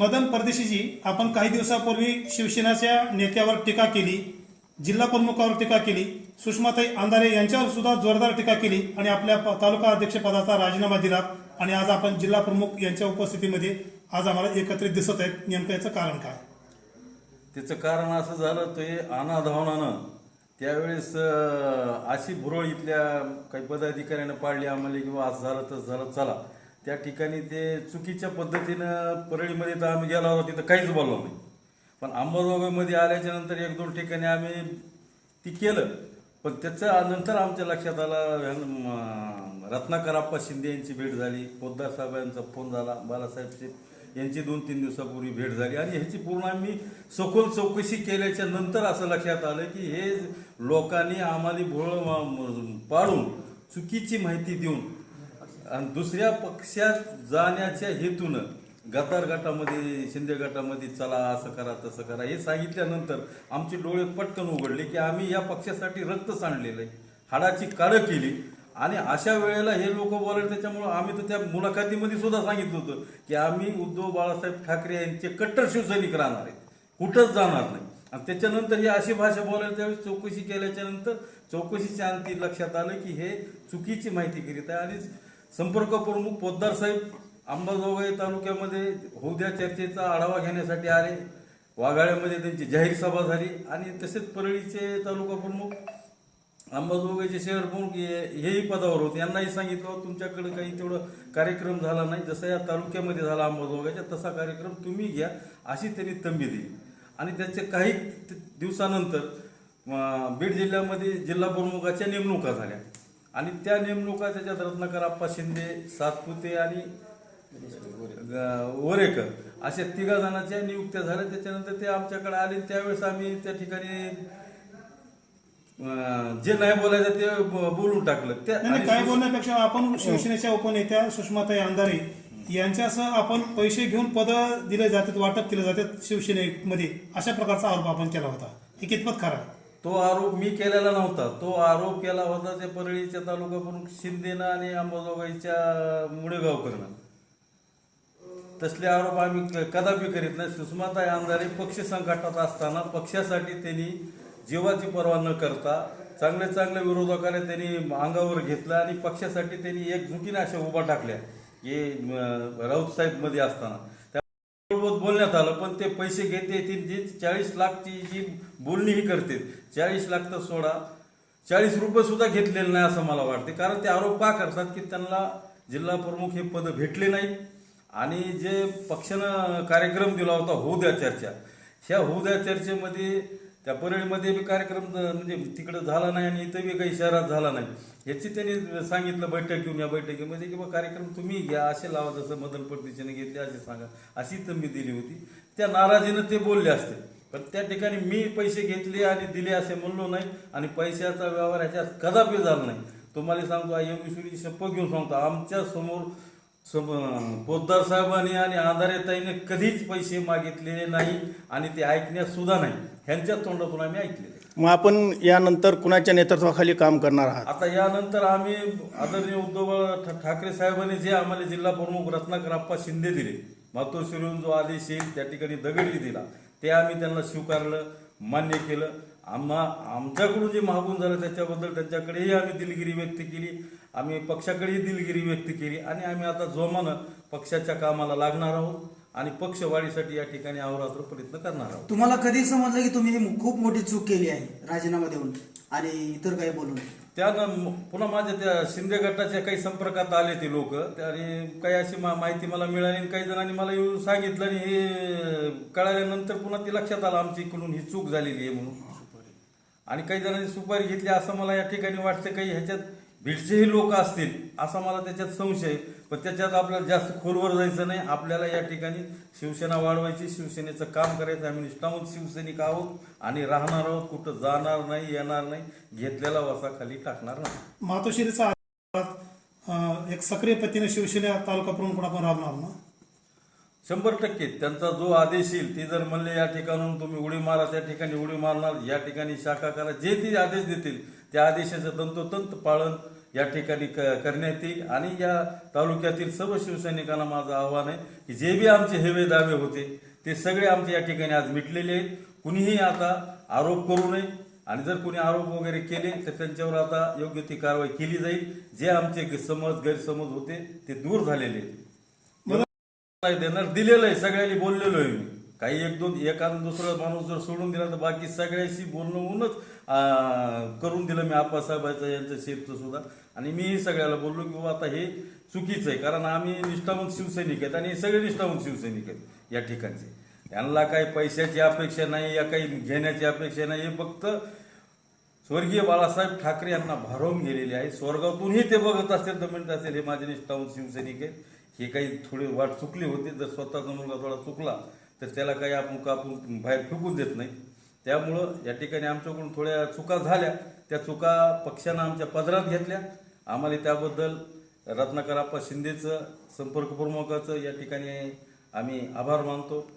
मदन परदेशीजी आपण काही दिवसापूर्वी शिवसेनाच्या नेत्यावर टीका केली जिल्हा प्रमुखावर टीका केली सुषमाताई अंधारे यांच्यावर सुद्धा जोरदार टीका केली आणि आपल्या तालुका अध्यक्षपदाचा राजीनामा दिला आणि आज आपण जिल्हा प्रमुख यांच्या उपस्थितीमध्ये आज आम्हाला एकत्रित दिसत आहेत. नेमकं याचं कारण काय? त्याचं कारण असं झालं ते अनाधावनानं त्यावेळेस अशी भुरळ इथल्या काही पदाधिकाऱ्यानं पाडली आम्हाला किंवा असं झालं तसं झालं चला. त्या ठिकाणी ते चुकीच्या पद्धतीनं परळीमध्ये तर आम्ही गेला होतो तिथं काहीच बोललो नाही. पण अंबाजोगाईमध्ये आल्याच्यानंतर एक दोन ठिकाणी आम्ही ती केलं. पण त्याच्या नंतर आमच्या लक्षात आला अं, रत्नाकर शिंदे यांची भेट झाली. पोद्दार साहेबांचा फोन झाला बालासाहेब यांची दोन तीन दिवसापूर्वी भेट झाली. आणि ह्याची पूर्ण आम्ही सखोल चौकशी केल्याच्यानंतर असं लक्षात आलं की हे लोकांनी आम्हाला भोळ पाडून चुकीची माहिती देऊन आणि दुसऱ्या पक्षात जाण्याच्या हेतूनं गद्दार गटामध्ये शिंदे गटामध्ये चला असं करा तसं करा हे सांगितल्यानंतर आमचे डोळे पटकन उघडले की आम्ही या पक्षासाठी रक्त सांडलेलं आहे. हाडाची काळं केली. आणि अशा वेळेला हे लोक बोलायला त्याच्यामुळं आम्ही तर त्या मुलाखतीमध्ये सुद्धा सांगितलं होतं की आम्ही उद्धव बाळासाहेब ठाकरे यांचे कट्टर शिवसैनिक राहणार आहेत. कुठंच जाणार नाही. आणि त्याच्यानंतर ही अशी भाषा बोलायला त्यावेळेस चौकशी केल्याच्यानंतर चौकशीच्या अंती लक्षात आलं की हे चुकीची माहिती करीत आहे. आणि संपर्क प्रमुख पोद्दार साहेब अंबाजोगाई तालुक्यामध्ये होद्या चर्चेचा आढावा घेण्यासाठी आले. वाघाळ्यामध्ये त्यांची जाहीर सभा झाली. आणि तसेच परळीचे तालुका प्रमुख अंबाजोगाईचे शहर प्रमुख हे- हेही पदावर होते. यांनाही सांगितलं तुमच्याकडे काही तेवढं कार्यक्रम झाला नाही. जसं या तालुक्यामध्ये झाला अंबाजोगाईचा तसा कार्यक्रम तुम्ही घ्या अशी त्यांनी तंबी दिली. आणि त्याचे काही दिवसानंतर बीड जिल्ह्यामध्ये जिल्हा प्रमुखाच्या नेमणुका झाल्या. आणि त्या नेमणुका त्याच्यात रत्नाकर आप्पा शिंदे सातपुते आणि वरेकर अशा तिघा जणांच्या नियुक्त्या झाल्या. त्याच्यानंतर ते आमच्याकडे आले. त्यावेळेस आम्ही त्या ठिकाणी जे नाही बोलायचं ते बोलून टाकलं. त्या काय बोलण्यापेक्षा आपण शिवसेनेच्या उपनेत्या सुषमाताई अंधारे यांच्यासह आपण पैसे घेऊन पद दिले जातात वाटप केले जातात शिवसेनेमध्ये. अशा प्रकारचा आरोप आपण केला होता. हे कितपत खरा? तो आरोप मी केलेला नव्हता. तो आरोप केला होता ते परळीच्या तालुका प्रमुख शिंदेनं आणि अंबाजोगाईच्या मुळेगावकरनं तसले आरोप आम्ही कदापि करीत नाही. सुषमाताई आमदारे पक्ष संकटात असताना पक्षासाठी त्यांनी जीवाची पर्वा न करता चांगले चांगले विरोधकाने त्यांनी अंगावर घेतलं आणि पक्षासाठी त्यांनी एकजुटीने अशा उभा टाकल्या. हे राऊत साहेबमध्ये असताना. त्या बोलण्यात आलं पण ते पैसे घेते येतील जी चाळीस लाखची जी बोलणी ही करते चाळीस लाख तर सोडा. चाळीस रुपये सुद्धा घेतलेले नाही असं मला वाटते कारण ते आरोप का करतात की त्यांना जिल्हा प्रमुख हे पद भेटले नाही? आणि जे पक्षानं कार्यक्रम दिला होता होऊ द्या चर्चा. ह्या होऊ द्या चर्चेमध्ये त्या परळीमध्ये बी कार्यक्रम म्हणजे तिकडं झाला नाही आणि इथं बी काही शहरात झाला नाही. याची त्यांनी सांगितलं बैठक घेऊन या बैठकीमध्ये म्हणजे की बा कार्यक्रम तुम्ही घ्या असे लावा जसं मदन पडतीच्याने घेतले असे सांगा. अशी तंबी दिली होती. त्या नाराजीनं ते बोलले असते. पण त्या ठिकाणी मी पैसे घेतले आणि दिले असे म्हणलो नाही. आणि पैशाचा व्यवहार ह्याच्यात कदापि झाला नाही. तुम्हाला सांगतो एम शपथ घेऊन सांगतो आमच्यासमोर सम- पोद्दार साहेबांनी आणि आधारेताईने कधीच पैसे मागितलेले नाही आणि ते ऐकण्यात सुद्धा नाही. ह्यांच्या तोंडातून आम्ही ऐकलेले. मग आपण यानंतर कुणाच्या नेतृत्वाखाली काम करणार आहात? आता यानंतर आम्ही आदरणीय उद्धव ठा- ठाकरे साहेबांनी जे आम्हाला जिल्हा प्रमुख रत्नाकर आप्पा शिंदे दिले मातोश्रीहून जो आदेश येईल त्या ठिकाणी दगडी दिला ते आम्ही त्यांना स्वीकारलं मान्य केलं. आम्हा आमच्याकडून जे मागून झालं त्याच्याबद्दल त्यांच्याकडेही आम्ही दिलगिरी व्यक्त केली. आम्ही पक्षाकडेही दिलगिरी व्यक्त केली. आणि आम्ही आता जोमानं पक्षाच्या कामाला लागणार आहोत आणि पक्षवाढीसाठी या ठिकाणी अहोरात्र प्रयत्न करणार आहोत. तुम्हाला कधी समजलं की तुम्ही ही खूप मोठी चूक केली आहे? राजीनामा देऊन आणि इतर काही बोलून. त्यानं पुन्हा माझ्या त्या शिंदे गटाच्या काही संपर्कात आले ते लोक. आणि काही अशी मा- माहिती मला मिळाली आणि काही जणांनी मला येऊन सांगितलं आणि हे कळाल्यानंतर पुन्हा ती लक्षात आलं आमच्या इकडून ही चूक झालेली आहे म्हणून. आणि काही जणांनी सुपारी घेतली असं मला या ठिकाणी वाटतं काही ह्याच्यात भिडचेही लोक असतील असा मला त्याच्यात संशय पण त्याच्यात आपल्याला जास्त खोलवर जायचं नाही. आपल्याला या ठिकाणी शिवसेना वाढवायची शिवसेनेचं काम करायचं. आम्ही निष्ठावंत शिवसैनिक आहोत आणि राहणार आहोत. कुठं जाणार नाही येणार नाही घेतलेला वसा खाली टाकणार नाही. मातोश्रीचा एक सक्रिय पद्धतीने शिवसेना तालुका प्रमुख आपण राबणार ना? शंभर टक्के. त्यांचा जो आदेश येईल ते जर म्हणले या ठिकाणून तुम्ही उडी मारा त्या ठिकाणी उडी मारणार या ठिकाणी शाखा करा जे ते आदेश देतील त्या आदेशाचं तंतोतंत पालन या ठिकाणी क करण्यात येईल. आणि या तालुक्यातील सर्व शिवसैनिकांना माझं आव्हान आहे की जे बी आमचे हेवे दावे होते ते सगळे आमचे या ठिकाणी आज मिटलेले आहेत. कुणीही आता आरोप करू नये. आणि जर कोणी आरोप वगैरे केले तर त्यांच्यावर आता योग्य ती कारवाई केली जाईल. जे आमचे समज गैरसमज होते ते दूर झालेले आहेत. नाही देणार दिलेलं आहे सगळ्यांनी बोललेलो आहे मी. काही एक दोन एखादा दुसरा माणूस जर सोडून दिला तर बाकी सगळ्याशी बोलणं होऊनच करून दिलं मी आप्पासाहेबाचं यांचं शेतचं सुद्धा. आणि मीही सगळ्याला बोललो की बाबा आता हे चुकीचं आहे कारण आम्ही निष्ठावंत शिवसैनिक आहेत आणि सगळे निष्ठावंत शिवसैनिक आहेत या ठिकाणचे. यांना काही पैशाची अपेक्षा नाही या काही घेण्याची अपेक्षा नाही हे फक्त स्वर्गीय बाळासाहेब ठाकरे यांना भारावून गेलेले आहे. स्वर्गातूनही ते बघत असेल तर म्हणत असेल हे माझे निष्ठावंत शिवसैनिक आहेत. हे काही थोडी वाट चुकली होती जर स्वतःचा मुलगा थोडा चुकला तर त्याला काही आपण कापून बाहेर फेकून देत नाही. त्यामुळं या ठिकाणी आमच्याकडून थोड्या चुका झाल्या. त्या चुका पक्षानं आमच्या पदरात घेतल्या. आम्हाला त्याबद्दल रत्नाकर आप्पा शिंदेचं संपर्क प्रमुखाचं या ठिकाणी आम्ही आभार मानतो.